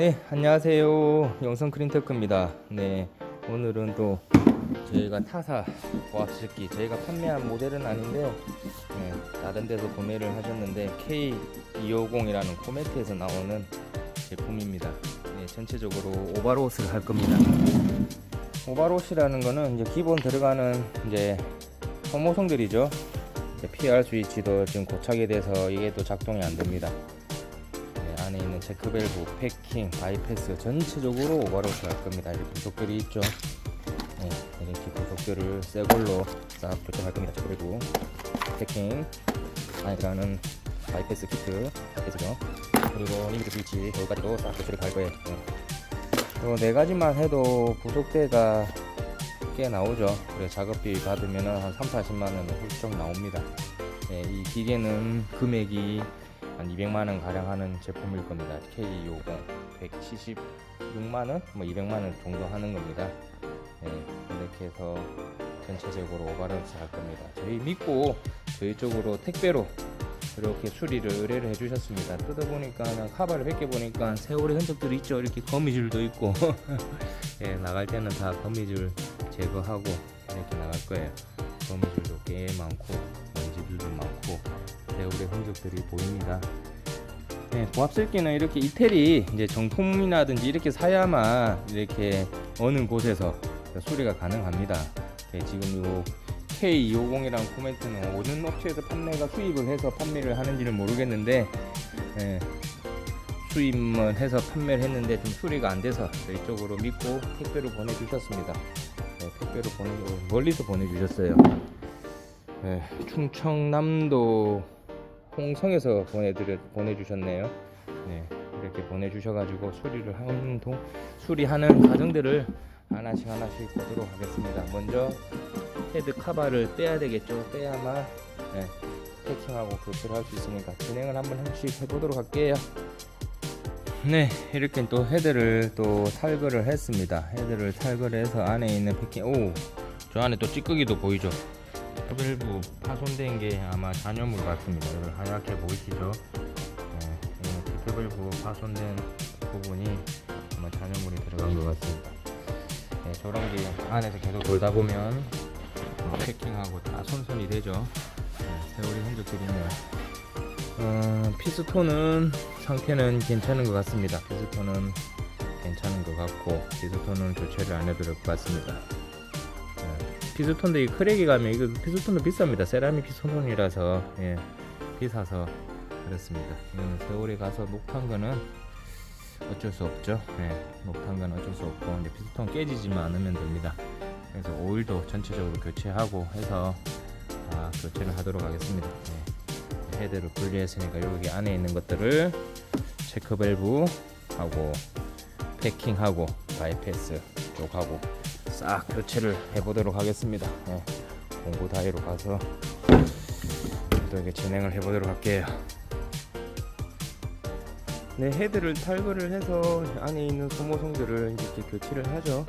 네, 안녕하세요. 영성 크린테크입니다. 네, 오늘은 또 저희가 타사 고압식기 저희가 판매한 모델은 아닌데 네, 다른 데서 구매를 하셨는데 K250이라는 코메트에서 나오는 제품입니다. 네, 전체적으로 오바롯을 할 겁니다. 오바롯이라는 거는 이제 기본 들어가는 이제 소모성들이죠. PR 스위치도 지금 고착이 돼서 이게 또 작동이 안 됩니다. 네, 안에 있는 체크밸브, 패킹, 바이패스 전체적으로 오버로드 할 겁니다. 이렇게 부속들이 있죠. 네, 이렇게 부속들을 새 걸로 싹 교체할 겁니다. 체크밸브, 패킹, 안에 들어가는 바이패스 키트, 바이패스죠. 그리고 리미트 스위치 여기까지도 싹 교체를 갈 거예요. 네. 이네 가지만 해도 부속대가 꽤 나오죠. 그래서 작업비 받으면 한 3, 40만 원 훌쩍 나옵니다. 네, 이 기계는 금액이 한 200만 원 가량 하는 제품일 겁니다. K250 176만 원, 뭐 200만 원 정도 하는 겁니다. 네, 이렇게 해서 전체적으로 오바런스 할 겁니다. 저희 믿고 저희 쪽으로 택배로 이렇게 수리를 의뢰를 해주셨습니다. 뜯어보니까 카바를 벗겨보니까 세월의 흔적들이 있죠. 이렇게 거미줄도 있고 예, 나갈 때는 다 거미줄 제거하고 이렇게 나갈 거예요. 거미줄도 꽤 많고 먼지들도 많고 세월의 흔적들이 보입니다. 네, 고압슬기는 이렇게 이태리 이제 정품이라든지 이렇게 사야만 이렇게 어느 곳에서 수리가 가능합니다. 네, 지금 요 K250이라는 코멘트는 어느 업체에서 판매가 수입을 해서 판매를 하는지는 모르겠는데 예, 수입만 해서 판매를 했는데 좀 수리가 안 돼서 저희 쪽으로 믿고 택배로 보내주셨습니다. 네, 택배로 보내 멀리서 보내주셨어요. 네, 충청남도 홍성에서 보내드려 보내주셨네요. 네, 이렇게 보내주셔가지고 수리를 하는 동 수리하는 과정들을 하나씩 하나씩 보도록 하겠습니다. 먼저 헤드 카바를 떼야 되겠죠. 떼야만 네, 패킹하고 교체를 할 수 있으니까 진행을 한번 한씩 해보도록 할게요. 네, 이렇게 또 헤드를 또 탈거를 했습니다. 헤드를 탈거를 해서 안에 있는 패킹, 오, 저 안에 또 찌꺼기도 보이죠. 밸브 파손된 게 아마 잔여물 같습니다. 여기 하얗게 보이시죠? 네, 밸브 파손된 부분이 아마 잔여물이 들어간 것 같습니다. 네, 저런 게 안에서 계속 돌다 보면 패킹하고 다 손손이 되죠. 네, 세월이 흔적들이면 어, 피스톤은 상태는 괜찮은 것 같습니다. 피스톤은 괜찮은 것 같고 피스톤은 교체를 안 해도 될 것 같습니다. 네, 피스톤도 이 크랙이 가면 이거 피스톤도 비쌉니다. 세라믹 피스톤이라서 예, 비싸서 그렇습니다. 이거는 세월이 가서 녹탄 거는 어쩔 수 없죠. 예, 녹탄 건 어쩔 수 없고 이제 피스톤 깨지지만 않으면 됩니다. 그래서 오일도 전체적으로 교체하고 해서 다 교체를 하도록 하겠습니다. 네. 헤드를 분리했으니까 여기 안에 있는 것들을 체크 밸브 하고 패킹하고 바이패스 쪽하고 싹 교체를 해보도록 하겠습니다. 네. 공구 다이로 가서 또 이렇게 진행을 해보도록 할게요. 네, 헤드를 탈거를 해서 안에 있는 소모성들을 이렇게 교체를 하죠.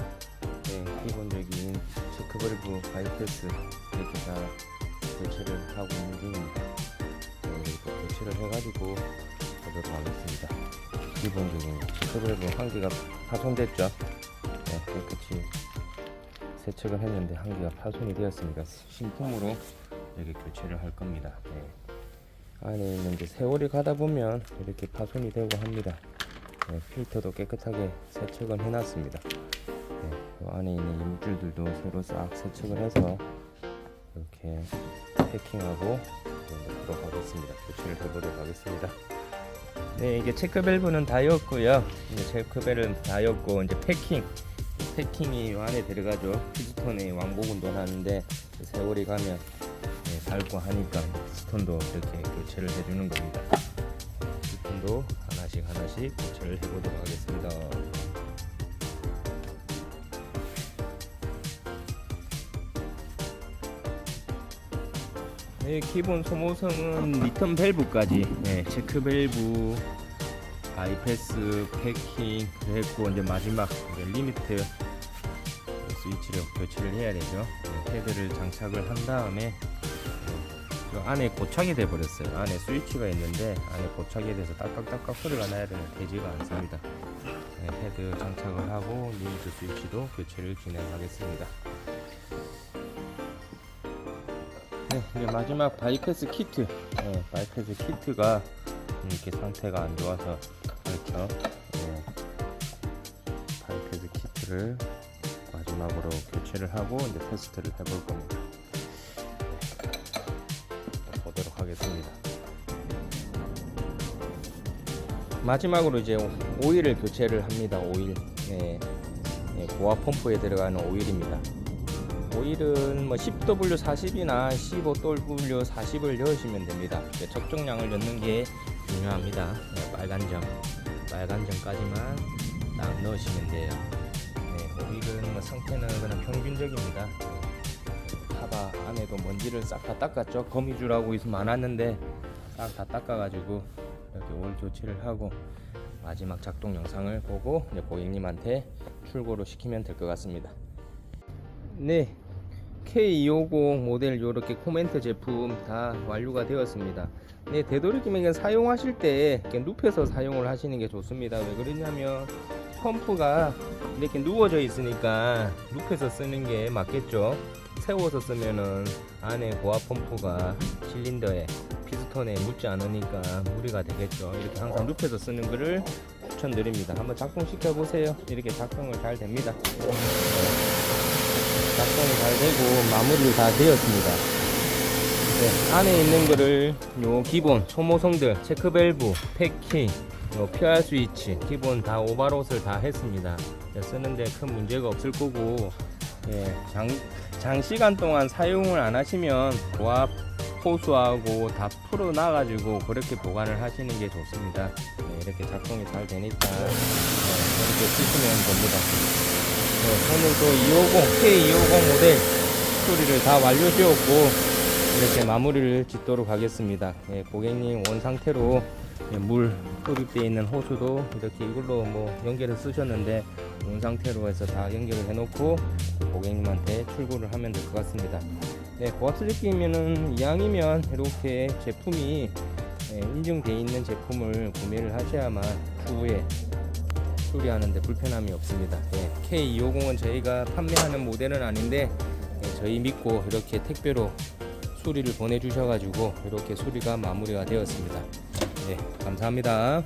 네, 기본적인 체크밸브 바이패스 이렇게 다 교체를 하고 있는 중입니다. 네, 이렇게 교체를 해가지고 하도록 하겠습니다. 기본적인 한 개가 파손됐죠. 네, 깨끗이 세척을 했는데 한 개가 파손이 되었습니다. 신품으로 이렇게 교체를 할 겁니다. 네. 안에 있는 이제 세월이 가다 보면 이렇게 파손이 되고 합니다. 네, 필터도 깨끗하게 세척을 해놨습니다. 네, 그 안에 있는 이물질들도 새로 싹 세척을 해서 이렇게 패킹하고 넣도록 하겠습니다. 교체를 해보도록 하겠습니다. 네, 이게 체크 밸브는 다였고요. 체크 밸브는 다였고 이제 패킹, 패킹이 이 안에 들어가죠. 피스톤에 왕복 운동하는데 세월이 가면 네, 닳고 하니까 피스톤도 이렇게 교체를 해주는 겁니다. 피스톤도 하나씩 하나씩 교체를 해보도록 하겠습니다. 네, 기본 소모성은 리턴 밸브까지 네, 체크 밸브, 바이패스, 패킹 했고 이제 마지막 이제 리미트 스위치를 교체를 해야 되죠. 네, 헤드를 장착을 한 다음에 그 안에 고착이 돼 버렸어요. 안에 스위치가 있는데 안에 고착이 돼서 딸깍딸깍 소리가 나야 되는 되지가 않습니다. 네, 헤드 장착을 하고 리미트 스위치도 교체를 진행하겠습니다. 네, 이제 마지막 바이패스 키트. 네, 바이패스 키트가 이렇게 상태가 안 좋아서 그렇죠. 네, 바이패스 키트를 마지막으로 교체를 하고 이제 테스트를 해볼 겁니다. 네, 보도록 하겠습니다. 마지막으로 이제 오일을 교체를 합니다. 오일. 네, 네, 고압 펌프에 들어가는 오일입니다. 오일은 뭐 10W40이나 15W40을 넣으시면 됩니다. 네, 적정량을 넣는 게 중요합니다. 네, 빨간 점, 빨간 점까지만 딱 넣으시면 돼요. 네, 오일은 뭐 상태는 그냥 평균적입니다. 타바 안에도 먼지를 싹 다 닦았죠. 거미줄하고 있으면 많았는데 싹 다 닦아가지고 이렇게 오일 교체를 하고 마지막 작동 영상을 보고 이제 고객님한테 출고를 시키면 될 것 같습니다. 네, K250 모델 이렇게 코멘트 제품 다 완료가 되었습니다. 네, 되도록이면 사용하실 때 이렇게 눕혀서 사용을 하시는 게 좋습니다. 왜 그러냐면 펌프가 이렇게 누워져 있으니까 눕혀서 쓰는 게 맞겠죠. 세워서 쓰면은 안에 고압 펌프가 실린더에 피스톤에 묻지 않으니까 무리가 되겠죠. 이렇게 항상 눕혀서 쓰는 거를 추천드립니다. 한번 작동시켜 보세요. 이렇게 작동을 잘 됩니다. 작동이 잘 되고 마무리를 다 되었습니다. 네, 안에 있는 거를 요 기본 소모성들 체크밸브, 패킹, 요 PR 스위치 기본 다 오버롯을 다 했습니다. 네, 쓰는데 큰 문제가 없을 거고 예, 장, 장시간 동안 사용을 안 하시면 고압 호수하고 다 풀어 놔가지고 그렇게 보관을 하시는 게 좋습니다. 네, 이렇게 작동이 잘 되니까 네, 이렇게 쓰시면 됩니다. 네, 오늘도 250 K250 모델 수리를 다 완료 지었고 이렇게 마무리를 짓도록 하겠습니다. 예, 고객님 원 상태로 예, 물 흡입되어 있는 호수도 이렇게 이걸로 뭐 연결을 쓰셨는데 원 상태로 해서 다 연결을 해놓고 고객님한테 출고를 하면 될 것 같습니다. 네, 고압 수직기면은 이왕이면 이렇게 제품이 예, 인증되어 있는 제품을 구매를 하셔야만 추후에 수리하는데 불편함이 없습니다. 예, K250은 저희가 판매하는 모델은 아닌데 예, 저희 믿고 이렇게 택배로 수리를 보내주셔가지고 이렇게 수리가 마무리가 되었습니다. 네, 감사합니다.